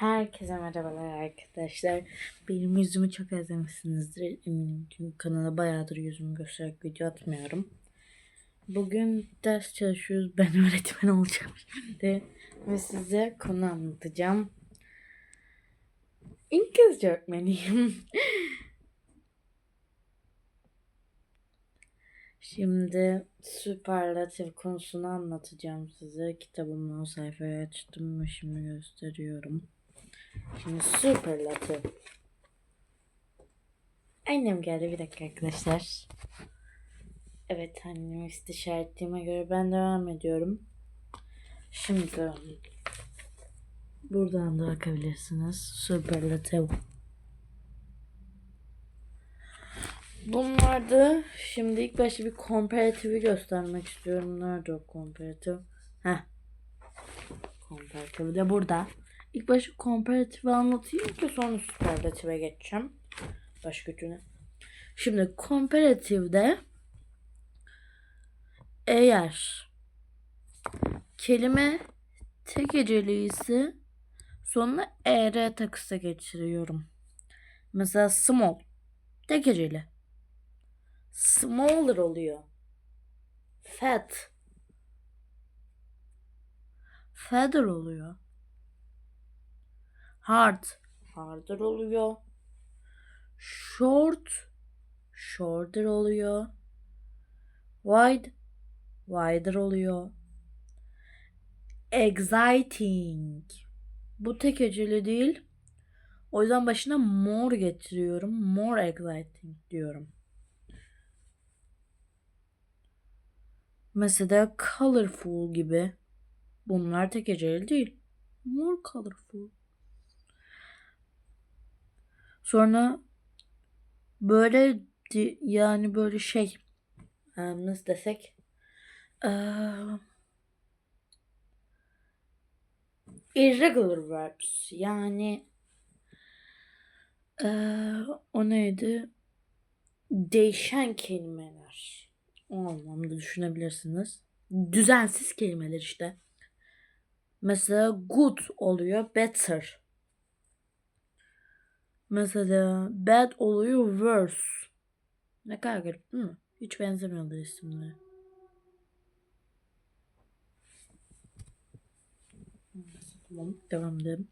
Herkese merhabalar arkadaşlar. Benim yüzümü çok özlemişsinizdir eminim. Çünkü kanala bayağıdır yüzümü göstererek video atmıyorum. Bugün ders çalışıyoruz. Ben öğretmen olacağım şimdi. Ve size konu anlatacağım. İngilizce öğretmeniyim. Şimdi süperlatif konusunu anlatacağım size. Kitabımın o sayfayı açtım ve şimdi gösteriyorum. Şimdi süperlatif. Annem geldi bir dakika arkadaşlar. Evet annemi istişare ettiğime göre ben devam ediyorum. Şimdi buradan da bakabilirsiniz. Süperlatif. Bunlardı. Şimdi ilk başta bir komparatifi göstermek istiyorum. Nerede o komparatif? Heh. Komparatif de burada. İlk başta komparatifi anlatayım ki sonra süperlatife geçeceğim. Baş gücüne. Şimdi komparatifde eğer kelime tek heceli ise sonuna er takısa geçiriyorum. Mesela small tek heceli smaller oluyor. Fat. Feather oluyor. Hard. Harder oluyor. Short. Shorter oluyor. Wide. Wider oluyor. Exciting. Bu tek heceli değil. O yüzden başına more getiriyorum. More exciting diyorum. Mesela colorful gibi. Bunlar tek heceli değil. More colorful. Sonra böyle yani böyle şey nasıl desek irregular verbs yani o neydi? Değişen kelimeler. O anlamda düşünebilirsiniz. Düzensiz kelimeler işte. Mesela good oluyor better. Mesela bad oluyor worse. Ne kadar garip değil mi? Hiç benzemiyorlar isimleri. Tamam devam edelim.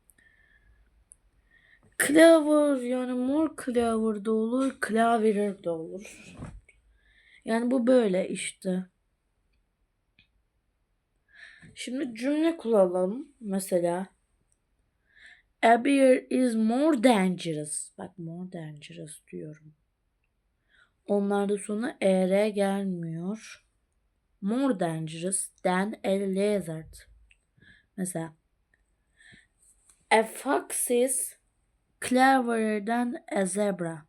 Clever yani more clever da olur, cleverer de olur. Yani bu böyle işte. Şimdi cümle kullanalım. Mesela A bear is more dangerous. Bak more dangerous diyorum. Onlarda sonu er gelmiyor. More dangerous than a lizard. Mesela A fox is cleverer than a zebra.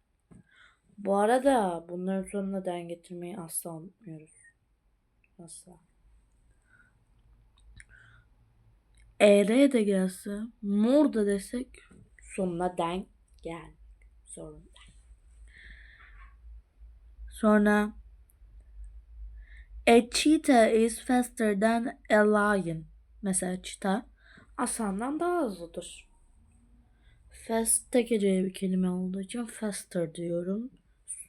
Bu arada bunların sonuna den getirmeyi asla unutmuyoruz. Asla. ER de gelse, mor da desek sonuna den gel. Zorunda. Sonra A cheetah is faster than a lion. Mesela çita aslandan daha hızlıdır. Fast tek bir kelime olduğu için faster diyorum.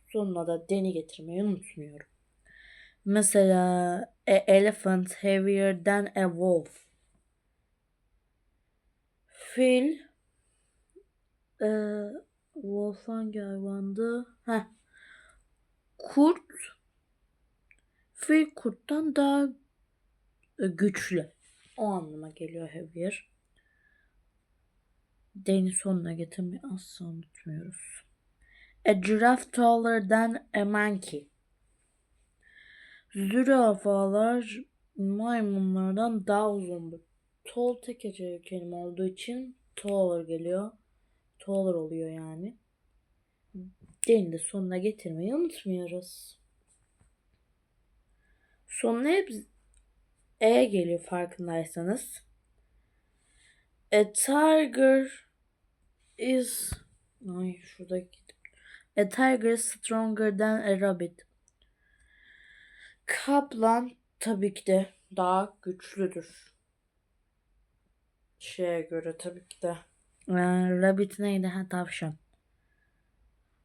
Sonuna da deni getirmeyi unutmuyorum. Mesela a elephant heavier than a wolf. Fil e, wolf hangi hayvandı? Heh. Kurt fil kurttan daha e, güçlü. O anlama geliyor heavier. Deni sonuna getirmeyi asla unutmuyoruz. A giraffe taller than a monkey. Zürafalar maymunlardan daha uzundur. Tall tek kelime olduğu için taller geliyor. Taller oluyor yani. Deni de sonuna getirmeyi unutmuyoruz. Sonuna hep E geliyor farkındaysanız. A tiger is Ay şuradaki A tiger is stronger than a rabbit. Kaplan tabii ki de daha güçlüdür. Şeye göre tabii ki de Ee, rabbit neydi? Ha tavşan.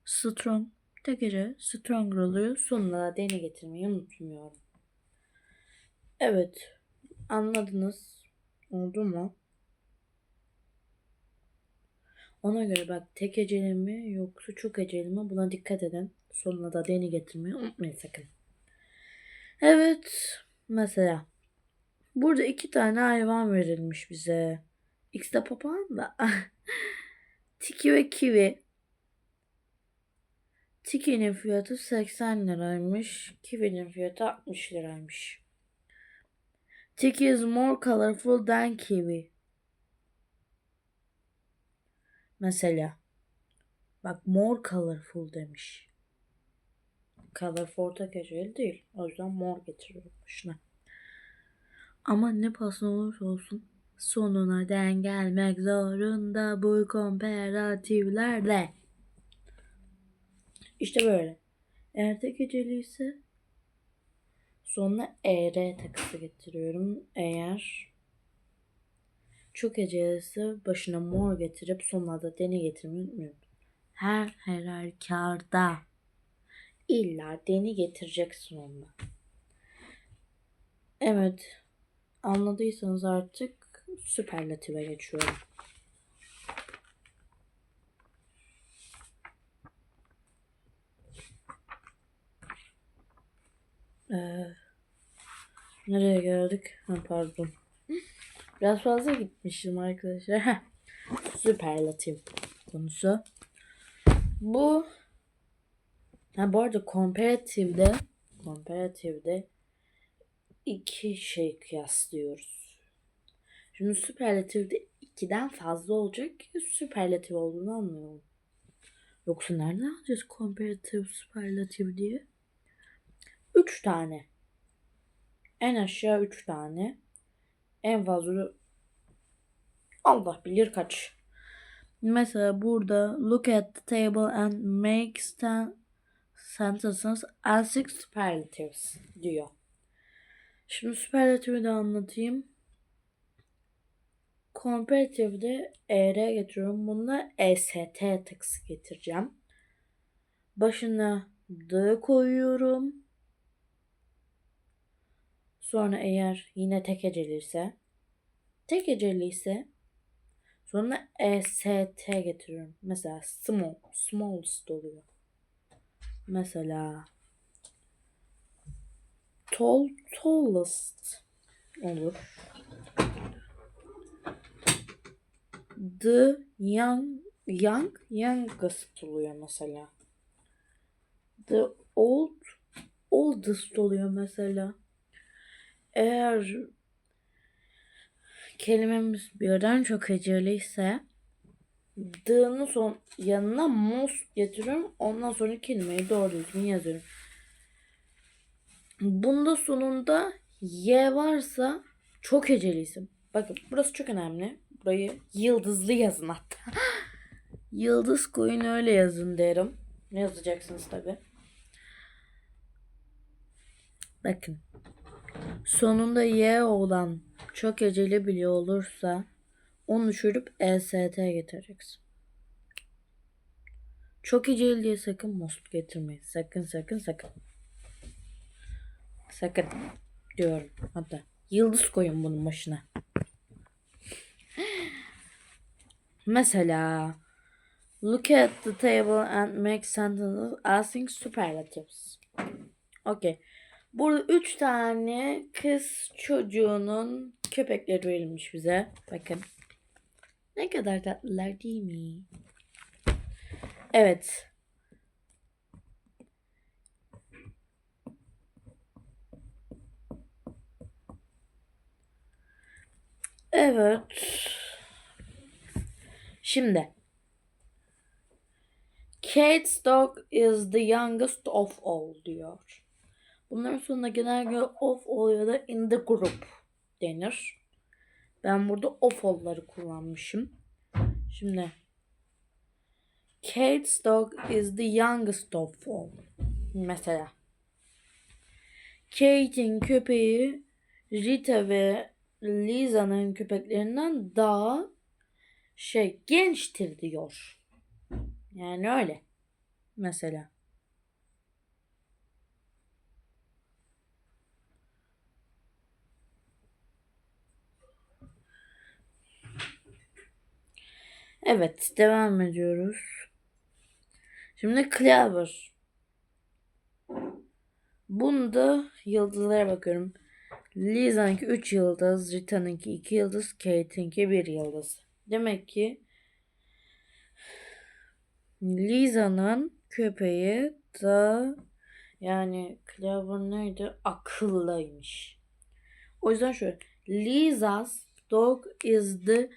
Strong. Tek gece strong oluyor. Sonuna da deni getirmeyi unutmuyorum. Evet. Anladınız. Oldu mu? Ona göre bak tek eceli mi yoksa çok eceli mi buna dikkat edin. Sonuna da deni getirmeyi unutmayın sakın. Evet. Mesela. Burada iki tane hayvan verilmiş bize. İkisi de papağan da. Tiki ve kivi. Tiki'nin fiyatı 80 liraymış. Kiwi'nin fiyatı 60 liraymış. Tiki is more colorful than kiwi. Mesela. Bak more colorful demiş. Colorful orta geceli değil. O yüzden more getiriyorum başına. Ama ne pahasına olursa olsun sonuna den gelmek zorunda bu komparatiflerle. İşte böyle. Tek geceli ise sonuna ER takısı getiriyorum. Eğer çok geceli ise başına mor getirip sonuna da deni getirmeyi unutmuyorum. Her her halükarda illa deni getireceksin onunla. Evet. Anladıysanız artık süperlative geçiyorum. Ee, nereye geldik? Ha, pardon. Biraz fazla gitmişim arkadaşlar. Süperlatif konusu. Bu ha, bu arada komparatifde komparatifde iki şey kıyaslıyoruz. Şimdi süperlatifde ikiden fazla olacak ki süperlatif olduğunu anlayalım. Yoksa nereden alacağız komparatif süperlatif diye? Üç tane. En aşağı üç tane. En fazla Allah bilir kaç. Mesela burada look at the table and make sentences asking superlatives diyor. Şimdi süperlatifi de anlatayım. Comparatif'de ER getiriyorum. Bunda EST takısı getireceğim. Başına D koyuyorum. Sonra eğer yine tek heceliyse tek heceliyse sonra EST getiriyorum. Mesela small, smallest oluyor. Mesela tall, tallest olur. The young, young, youngest oluyor mesela. The old, oldest oluyor mesela. Eğer kelimemiz birden çok heceliyse D'nın son yanına most getiriyorum. Ondan sonra kelimeyi doğru düzgün yazıyorum. Bunda sonunda Y varsa çok heceliysin. Bakın burası çok önemli. Burayı yıldızlı yazın hatta. Yıldız koyun öyle yazın derim. Ne yazacaksınız tabi. Bakın. Sonunda Y olan çok heceli bile olursa onu düşürüp EST getireceksin. Çok heceli diye sakın most getirmeyin. Sakın sakın sakın. Sakın diyorum. Hatta yıldız koyun bunun başına. Mesela look at the table and make sentences asking superlatives. Okay. Burada üç tane kız çocuğunun köpekleri verilmiş bize. Bakın. Ne kadar tatlılar değil mi? Evet. Evet. Şimdi. Kate's dog is the youngest of all diyor. Bunların sonunda genellikle of all ya da in the group denir. Ben burada of all'ları kullanmışım. Şimdi. Kate's dog is the youngest of all. Mesela. Kate'in köpeği Rita ve Lisa'nın köpeklerinden daha şey gençtir diyor. Yani öyle. Mesela. Evet, devam ediyoruz. Şimdi Clover. Bunda yıldızlara bakıyorum. Lisa'nınki 3 yıldız, Rita'nınki 2 yıldız, Kate'inki 1 yıldız. Demek ki Lisa'nın köpeği da yani Clover neydi? Akıllıymış. O yüzden şöyle. Lisa's dog is the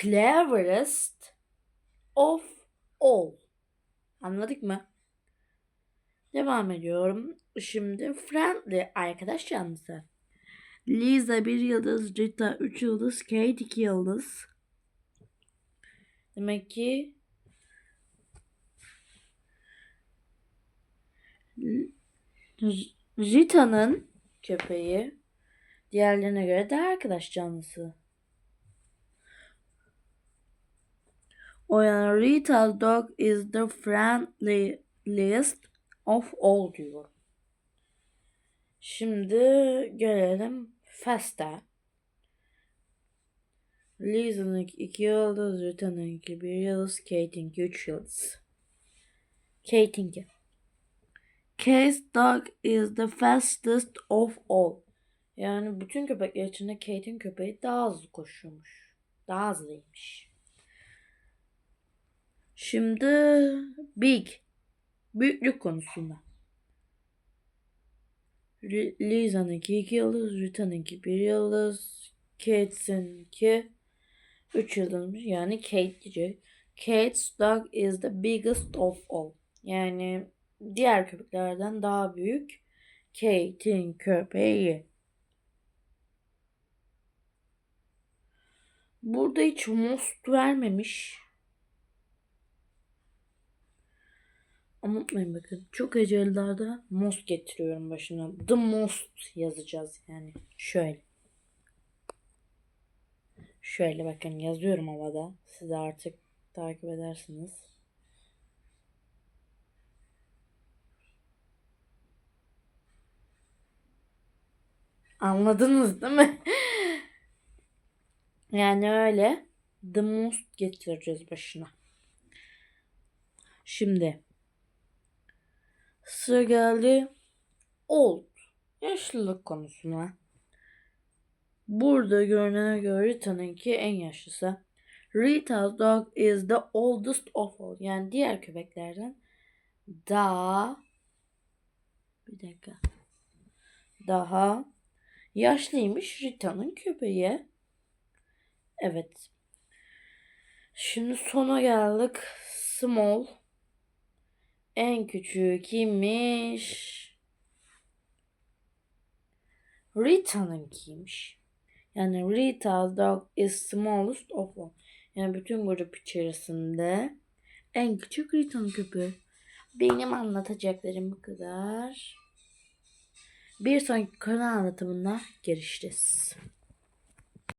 cleverest of all. Anladık mı? Devam ediyorum. Şimdi friendly arkadaş canlısı. Lisa bir yıldız, Rita üç yıldız, Kate iki yıldız. Demek ki Rita'nın köpeği diğerlerine göre daha arkadaş canlısı. O yani Rita's dog is the friendliest of all diyor. Şimdi gelelim Fast'a. Lisa'nınki 2 yıldız, Rita'nınki 1 yıldız, Kate'inki 3 yıldız. Kate'inki. Kate's dog is the fastest of all. Yani bütün köpekler içinde Kate'in köpeği daha hızlı koşuyormuş. Daha hızlıymış. Şimdi big. Büyüklük konusunda. Li- Lisa'nınki 2 yıldız, Rita'nınki 1 yıldız, Kate'sinki 3 yıldızmış. Yani Kate diyecek. Kate's dog is the biggest of all. Yani diğer köpeklerden daha büyük. Kate'in köpeği. Burada hiç most vermemiş. Unutmayın bakın. Çok ecellerde most getiriyorum başına. The most yazacağız yani. Şöyle. Şöyle bakın yazıyorum havada. Siz de artık takip edersiniz. Anladınız değil mi? yani öyle. The most getireceğiz başına. Şimdi sıra geldi old yaşlılık konusuna. Burada görünene göre Rita'nınki en yaşlısı. Rita's dog is the oldest of all. Yani diğer köpeklerden daha bir dakika. Daha yaşlıymış Rita'nın köpeği. Evet. Şimdi sona geldik. Small. En küçüğü kimmiş? Rita'nınkiymiş. Yani Rita's dog is smallest of all. Yani bütün grup içerisinde en küçük Rita'nın köpeği. Benim anlatacaklarım bu kadar. Bir sonraki konu anlatımında görüşürüz.